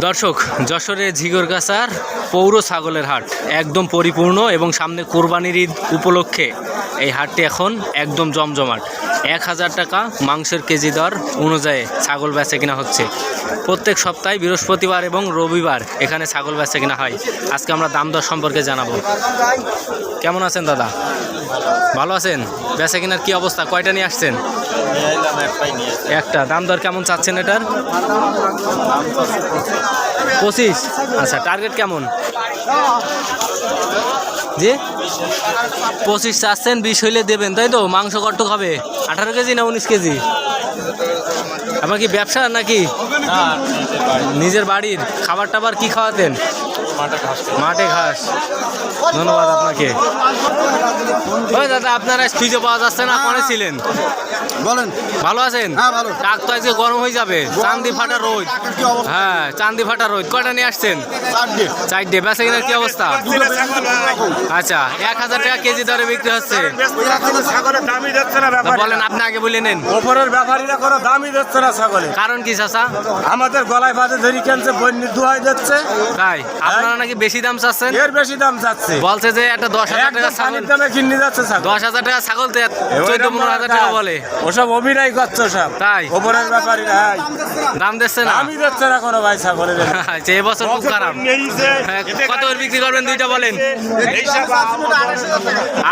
দর্শক যশোরের ঝিগরগাছার পৌর ছাগলের হাট একদম পরিপূর্ণ এবং সামনে কোরবানির ঈদ উপলক্ষে এই হাটটি এখন একদম জমজমাট। এক হাজার টাকা মাংসের কেজি দর অনুযায়ী ছাগল বেচা কিনা হচ্ছে। প্রত্যেক সপ্তাহে বৃহস্পতিবার এবং রবিবার এখানে ছাগল বেচা কিনা হয়। আজকে আমরা দাম দর সম্পর্কে জানাব। কেমন আছেন দাদা? ভালো আছেন? বেচা কিনার কি অবস্থা? কয়টা নিয়ে আসছেন? একটা। দাম দর কেমন চাচ্ছেন এটার? পঁচিশ। আচ্ছা টার্গেট কেমন? জি? পঁচিশ চাচ্ছেন, বিশ হইলে দেবেন, তাই তো? মাংস কত হবে আঠারো কেজি না উনিশ কেজি? আপনার কি ব্যবসা নাকি? নিজের বাড়ির খাবার টাবার কি খাওয়াতেন? মাঠে ঘাস ধন্যবাদ আপনাকে। ওই দাদা আপনারা খুঁজে পাওয়া যাচ্ছে না পরে ছিলেন। বলেন। ভালো আছেন? হ্যাঁ, ভালো। কাক তো আজকে গরম হয়ে যাবে। চান্দি ফাটা রোদ। হ্যাঁ চান্দি ফাটা রোদ। কয়টা নিয়ে আসছেন? চারটে। বেচা কিনার কি অবস্থা? আচ্ছা এক হাজার টাকা কেজি দরে বিক্রি হচ্ছে। বলেন আপনি আগে বলে নেন। ওপরের ব্যাপারীরা কোনো দামই দিচ্ছে না ছাগলে। কারণ কি চাচা? আমাদের গলায় বাজে ধরি কেনছে বন্যি দুহাই দিচ্ছে তাই আপনারা নাকি বেশি দাম চাচ্ছেন? এর বেশি দাম যাচ্ছে বলছে যে একটা দশ হাজার টাকা ছাগল। দামে কিনে যাচ্ছে ছাগল। দশ হাজার টাকা ছাগল তো চোদ্দ পনেরো হাজার টাকা বলে। ওসব অভিনয় করছে সব। তাই? ওপরের ব্যাপারীরা হাই দাম দিচ্ছে না? দামই দিচ্ছে না কোনো ভাই ছাগলের আচ্ছা এবছর খুব খারাপ। হ্যাঁ, কত করে বিক্রি করবেন দুইটা বলেন?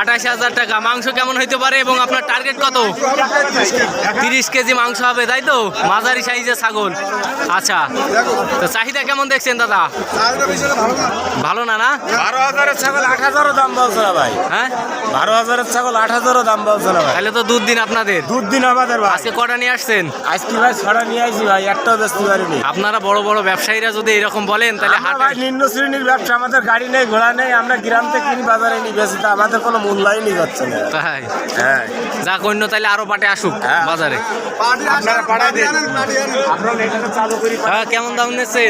আঠাশ হাজার টাকা। মাংস কেমন হইতে পারে এবং আপনার টার্গেট কত? তিরিশ কেজি মাংস হবে তাই তো? মাঝারি সাইজের ছাগল। আচ্ছা তো চাহিদা কেমন দেখছেন দাদা? ভালো না না? বারো হাজারের ছাগল আট হাজারও দাম বলছে ভাই। হ্যাঁ? বারো হাজারের ছাগল আট হাজারও দাম বলছে না ভাই। তাহলে তো দুধ দিন আপনাদের। দুধ দিন আমাদের ভাই। আজকে কটা নিয়ে আসছেন? আজকে ভাই ছড়া নিয়ে আইছি ভাই একটাও বেচতে পারিনি। আপনারা বড় বড় ব্যবসায়ীরা যদি এরকম বলেন তাহলে ভাই নিম্ন শ্রেণির ব্যবসা আমাদের গাড়ি নেই ঘোড়া নেই আমরা গ্রাম থেকে কিনি বাজারে নিয়ে বেশি তা আমাদের কোনো মূল্যায়নই করছে না। তাই? হ্যাঁ। যা কন্য তাহলে আরও পাটে আসুক হ্যাঁ। বাজারে। আপনারা পাঠাই দেন। আপনারা এখানে চালু করি হ্যাঁ, কেমন দাম আছে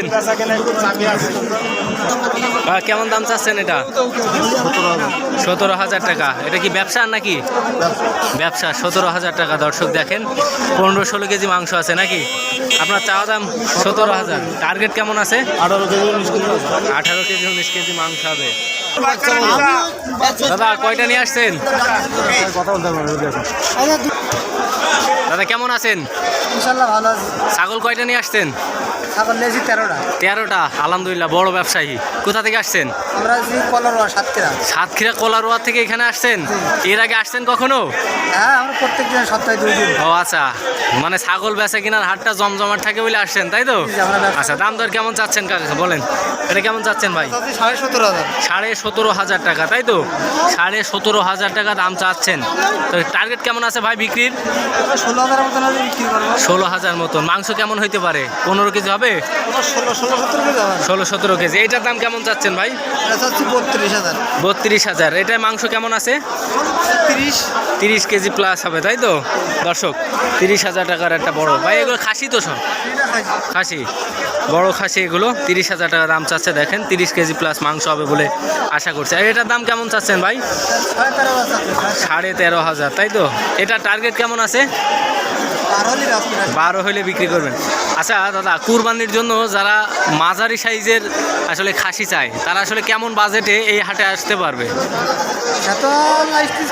হ্যাঁ, কেমন দাম চাচ্ছেন এটা? সতেরো হাজার টাকা। এটা কি ব্যবসা নাকি? ব্যবসা সতেরো হাজার টাকা। দর্শক দেখেন পনেরো ষোলো কেজি মাংস আছে নাকি? আপনার চাওয়া দাম সতেরো হাজার। টার্গেট কেমন আছে? আঠারো কেজি উনিশ কেজি। আঠারো কেজি উনিশ কেজি মাংস হবে। দাদা কয়টা নিয়ে আসছেন? দাদা কেমন আছেন? ছাগল কয়টা নিয়ে আসছেন? ছাগল নিয়েছি তেরোটা। তেরোটা? আলহামদুলিল্লাহ বড় ব্যবসায়ী। কোথা থেকে আসছেন? আমরা আছি কলরোয়া সাতক্ষীরা। সাতক্ষীরা কলারোয়া থেকে এখানে আসছেন? এর আগে আসছেন কখনো? হ্যাঁ আমরা প্রত্যেক দিন সপ্তাহে দুই দিন। ও আচ্ছা মানে ছাগল বেচা কিনার হাটটা জমজমাট থাকে বলে আসছেন তাই তো? আচ্ছা দাম দর কেমন চাচ্ছেন কাকা বলেন এটা কেমন চাচ্ছেন ভাই? সাড়ে সতেরো হাজার। সাড়ে সতেরো হাজার টাকা তাই তো? সাড়ে সতেরো হাজার টাকা দাম চাচ্ছেন। তো টার্গেট কেমন আছে ভাই বিক্রির? ষোলো হাজার মতন ষোলো হাজার মতন। মাংস কেমন হইতে পারে? পনেরো কেজি হবে আমরা ষোলো সতেরো কেজি এটার দাম কেমন চাচ্ছেন ভাই? বত্রিশ হাজার। বত্রিশ হাজার। এটার মাংস কেমন আছে? তিরিশ। তিরিশ কেজি প্লাস হবে তাই তো? দর্শক তিরিশ হাজার টাকার একটা বড়। ভাই এগুলো খাসি তো সব? খাসি। বড় খাসি এগুলো। তিরিশ হাজার টাকা দাম চাচ্ছে দেখেন। তিরিশ কেজি প্লাস মাংস হবে বলে আশা করছে। আর এটার দাম কেমন চাচ্ছেন ভাই? সাড়ে তেরো হাজার তাই তো? এটা টার্গেট কেমন আছে? বারো হলে বিক্রি করবেন। আচ্ছা দাদা কুরবানির জন্য যারা মাঝারি সাইজের আসলে খাসি চায় তারা আসলে কেমন বাজেটে এই হাটে আসতে পারবে?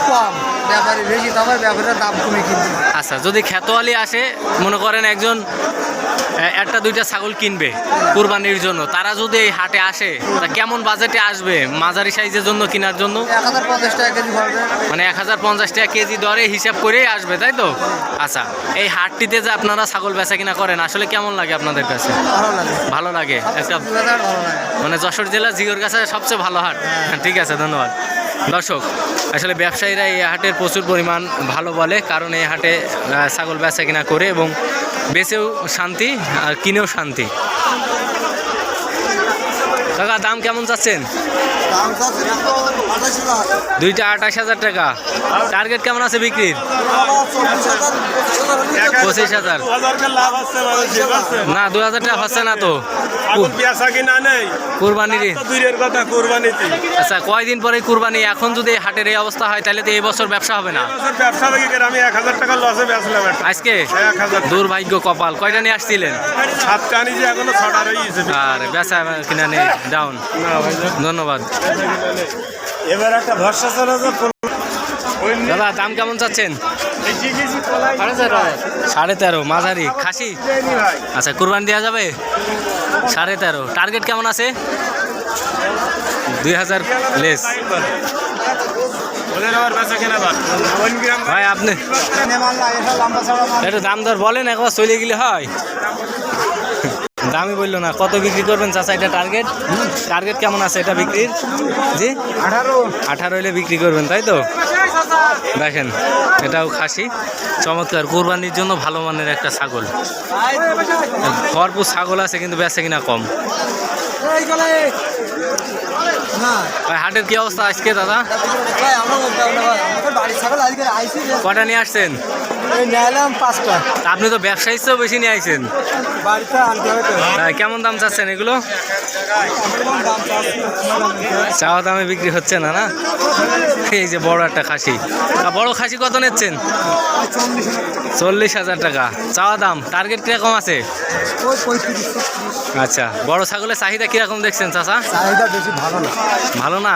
কম ব্যাপারী বেশি তবে ব্যাপারীরা দাম কমে কিনছে আচ্ছা যদি খ্যাতওয়ালি আসে মনে করেন একজন একটা দুইটা ছাগল কিনবে কুরবানির জন্য তারা যদি এই হাটে আসে তা কেমন বাজেটে আসবে মাঝারি সাইজের জন্য কেনার জন্য? মানে এক হাজার পঞ্চাশ টাকা কেজি দরে হিসাব করেই আসবে তাই তো? আচ্ছা এই হাটটিতে যে আপনারা ছাগল বেচা কিনা করেন আসলে কেমন লাগে আপনাদের কাছে? ভালো লাগে। একটা লাগে? মানে যশোর জেলা জিগর কাছে সবচেয়ে ভালো হাট। ঠিক আছে ধন্যবাদ। দর্শক আসলে ব্যবসায়ীরা এই হাটের প্রচুর পরিমাণ ভালো বলে কারণ এই হাটে ছাগল বেচা কিনা করে এবং বেচেও শান্তি আর কিনেও শান্তি। কাকা দাম কেমন চাচ্ছেন? দুইটা আঠাশ হাজার টাকা। টার্গেট কেমন আছে বিক্রির? পঁচিশ হাজার। না দু হাজার টাকা হচ্ছে না তো। কুরবানির আচ্ছা কয়দিন পরে কুরবানি? এখন যদি হাটের এই অবস্থা হয় তাহলে তো এই বছর ব্যবসা হবে না। বছর ব্যবসা থেকে গেলে আমি এক হাজার টাকা লসে বেচলাম আজকে? দুর্ভাগ্য কপাল। কয়টা নিয়ে আসছিলেন? সাতটা আনি এখনও ছটা রয়েছে আর বেচা কিনা নেই। ডাউন ধন্যবাদ। এবার একটা ভরসা চলে যে দাদা দাম কেমন চাচ্ছেন? সাড়ে তেরো। মাঝারি খাসি? আচ্ছা কুরবানি দেওয়া যাবে? সাড়ে তেরো। টার্গেট কেমন আছে? দুই হাজার লেস। ভাই আপনি একটু দাম দর বলেন একবার চলে গেলে হয়। দামই বলল না কত বিক্রি করবেন চাচা এটা টার্গেট টার্গেট কেমন আছে এটা বিক্রির? জি? আঠারো। আঠারো হলে বিক্রি করবেন তাই তো? দেখেন এটাও খাসি। চমৎকার কোরবানির জন্য ভালো মানের একটা ছাগল। ভরপুর ছাগল আছে কিন্তু বেচে কিনা কম। ভাই হাটের কি অবস্থা আজকে দাদা? কটা নিয়ে আসছেন? তা আপনি তো ব্যবসায়ীর চেয়েও বেশি নিয়ে আইছেন। তো। তা কেমন দাম চাচ্ছেন এগুলো? চাওয়া দামে বিক্রি হচ্ছে না না? এই যে বড় একটা খাসি। তা বড় খাসি কত নিচ্ছেন? চল্লিশ হাজার টাকা। চাওয়া দাম টার্গেট কীরকম আছে? আচ্ছা বড় ছাগলের চাহিদা কীরকম দেখছেন চাচা? চাহিদা বেশি ভালো না। ভালো না?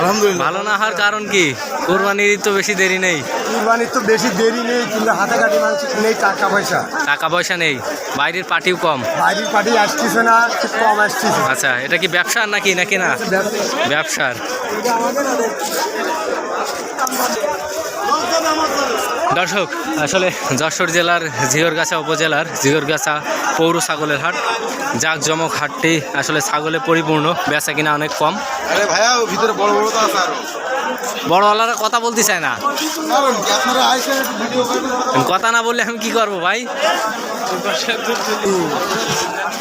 আলহামদুলিল্লাহ। ভালো না হওয়ার কারণ কি? কোরবানির তো বেশি দেরি নেই। কোরবানির তো বেশি দেরি নেই কিন্তু হাতে কাটি মানুষ নেই টাকা পয়সা টাকা পয়সা নেই। বাইরের পার্টিও কম। বাইরের পার্টি আসতেছে না কম আসতেছে। আচ্ছা এটা কি ব্যবসার নাকি নাকি না? ব্যবসার। দর্শক, আসলে যশোর জেলার জিয়রগাছা উপজেলার জিয়রগাছা পৌর ছাগলের হাট। জাঁকজমক হাটটি আসলে ছাগলে পরিপূর্ণ, বেচা কিনা অনেক কম। আরে ভাইয়া ভিতরে বড় বড় তো আছে বড়ওয়ালারা কথা বলতে চায় না। একটু কথা না বললে আমি কি করব ভাই?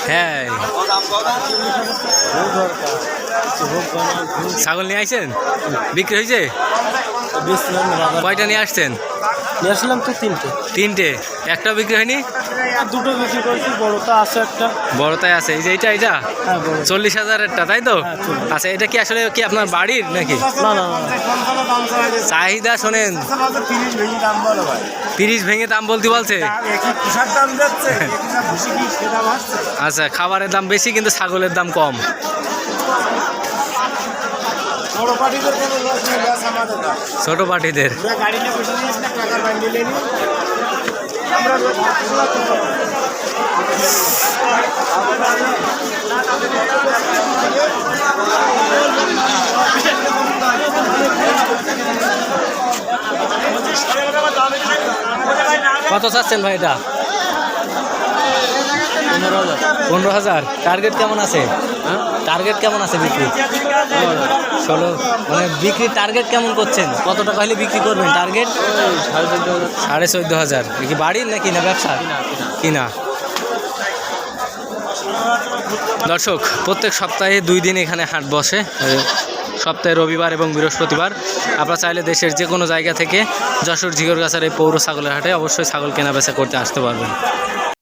হ্যাঁ। ছাগল নিয়ে আসছেন বিক্রি হয়েছে? কয়টা নিয়ে আসছেন? নিয়ে আসলাম তো তিনটে। তিনটে। একটাও বিক্রি হয়নি? দুটো বিক্রি করছি বড়টা আছে একটা। বড়টাই আছে। এই যে এইটা এটা হ্যাঁ চল্লিশ হাজারেরটা তাই তো? আচ্ছা এটা কি আসলে কি আপনার বাড়ির নাকি? না না না। চাহিদা শোনেন। তিরিশ ভেঙে দাম বলতে বলছে? আচ্ছা খাবারের দাম বেশি কিন্তু ছাগলের দাম কম। ছোট পার্টিদের। আমরা গাড়িতে বসে নিয়েছি না টাকার বান্ডিলে নি আমরা কত চাচ্ছেন ভাই এটা? পনেরো হাজার। টার্গেট কেমন আছে? টার্গেট কেমন আছে বিক্রি? ষোলো। মানে বিক্রির টার্গেট কেমন করছেন? কত টাকা হলে বিক্রি করবেন টার্গেট? সাড়ে চোদ্দ হাজার। কি বাড়ির না ব্যবসা? কিনা? দর্শক, প্রত্যেক সপ্তাহে দুই দিন এখানে হাট বসে। সপ্তাহে রবিবার এবং বৃহস্পতিবার। আপনারা চাইলে দেশের যে কোনো জায়গা থেকে যশোর ঝিগরগাছার এই পৌর ছাগলের হাটে অবশ্যই ছাগল কেনাবেচা করতে আসতে পারবেন।